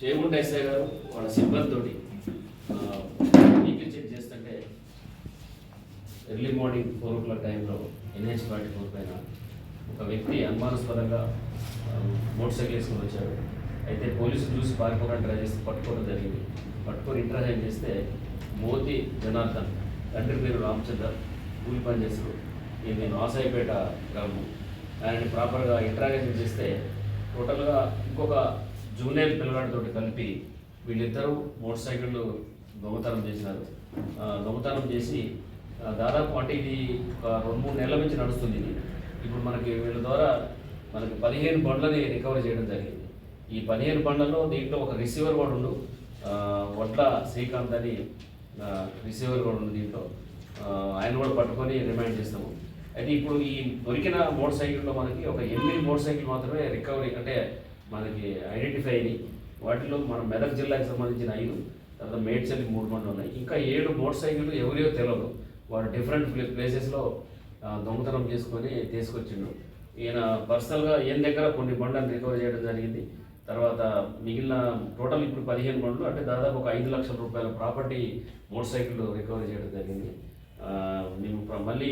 చేయకుండా ఎస్ఐ గారు వాళ్ళ సిబ్బందితోటి వెహికల్ చెక్ చేస్తుంటే early morning four o'clock టైంలో ఎన్హెచ్ ఫార్టీ ఫోర్ పైన ఒక వ్యక్తి అనుమానాస్పదంగా మోటార్ సైకిల్ వేసుకొని వచ్చాడు. అయితే పోలీసులు చూసి పారిపోవడానికి ట్రై చేస్తే పట్టుకోవడం జరిగింది. పట్టుకొని ఇంటర్వ్యూ చేస్తే మోతి జనార్దన్ తండ్రి పేరు రామచంద్ర కూలి పని చేస్తారు ఇది ఆసాయిపేట గ్రామం. ఆయనని ప్రాపర్గా ఇంటరాగేషన్ చేస్తే టోటల్గా ఇంకొక జూనియర్ పిల్లవాడితో కలిపి వీళ్ళిద్దరూ మోటార్ సైకిళ్ళు దొంగతనం చేసినారు. దొంగతనం చేసి దాదాపు అంటే ఇది ఒక రెండు మూడు నెలల నుంచి నడుస్తుంది ఇది. ఇప్పుడు మనకి వీళ్ళ ద్వారా మనకి పదిహేను బండ్లని రికవరీ చేయడం జరిగింది. ఈ పదిహేను బండ్లలో దీంట్లో ఒక రిసీవర్ కూడా ఉండు వడ్ల శ్రీకాంత్ అని రిసీవర్ కూడా ఉండు దీంట్లో. ఆయన కూడా పట్టుకొని రిమైండ్ చేస్తాము. అయితే ఇప్పుడు ఈ దొరికిన మోటార్ సైకిల్లో మనకి ఒక ఎనిమిది మోటార్ సైకిల్ మాత్రమే రికవరీ అంటే మనకి ఐడెంటిఫై అయినాయి. వాటిలో మన మెదక్ జిల్లాకి సంబంధించిన ఐదు తర్వాత మేడ్చల్కి మూడు బండ్లు ఉన్నాయి. ఇంకా ఏడు మోటార్ సైకిల్ ఎవరియో తెలియదు వారు డిఫరెంట్ ప్లేసెస్లో దొంగతనం చేసుకొని తీసుకొచ్చిండు. ఈయన పర్సనల్గా ఈయన దగ్గర కొన్ని బండ్లను రికవర్ చేయడం జరిగింది. తర్వాత మిగిలిన టోటల్ ఇప్పుడు పదిహేను బండ్లు అంటే దాదాపు ఒక ఐదు లక్షల రూపాయల ప్రాపర్టీ మోటార్ సైకిల్ రికవరీ చేయడం జరిగింది. మేము మళ్ళీ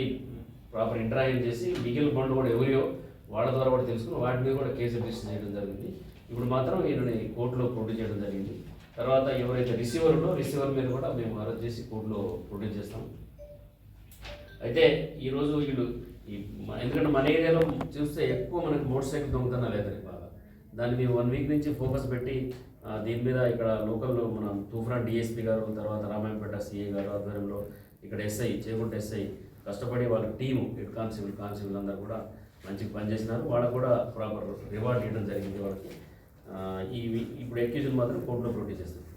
ప్రాపర్ ఇంటరాక్షన్ చేసి మిగిలిన బండ్లు కూడా ఎవరియో వాళ్ళ ద్వారా కూడా తెలుసుకుని వాటి మీద కూడా కేసు రిజిస్టర్ చేయడం జరిగింది. ఇప్పుడు మాత్రం ఈయనని కోర్టులో ప్రొడ్యూస్ చేయడం జరిగింది. తర్వాత ఎవరైతే రిసీవర్ ఉందో రిసీవర్ మీద కూడా మేము అరెస్ట్ చేసి కోర్టులో ప్రొడ్యూస్ చేస్తాం. అయితే ఈరోజు వీళ్ళు ఈ ఎందుకంటే మన ఏరియాలో చూస్తే ఎక్కువ మనకి మోటార్ సైకిల్ దొంగతనాలు అవుతాయి బాగా. దాన్ని మేము వన్ వీక్ నుంచి ఫోకస్ పెట్టి దీని మీద ఇక్కడ లోకల్లో మన తూఫ్రాన్ డిఎస్పీ గారు తర్వాత రామాయంపేట సిఏ గారు ఆధ్వర్యంలో ఇక్కడ ఎస్ఐ చేకుంట ఎస్ఐ కష్టపడి వాళ్ళ టీము హెడ్ కానిస్టేబుల్ కానిస్టేబుల్ అందరూ కూడా మంచిగా పనిచేసినారు వాళ్ళకు కూడా ప్రాపర్ రివార్డ్ ఇవ్వడం జరిగింది వాళ్ళకి. ఈ ఇప్పుడు ఎక్యూజన్ మాత్రం కోర్టులో ప్రొడ్యూస్ చేస్తారు.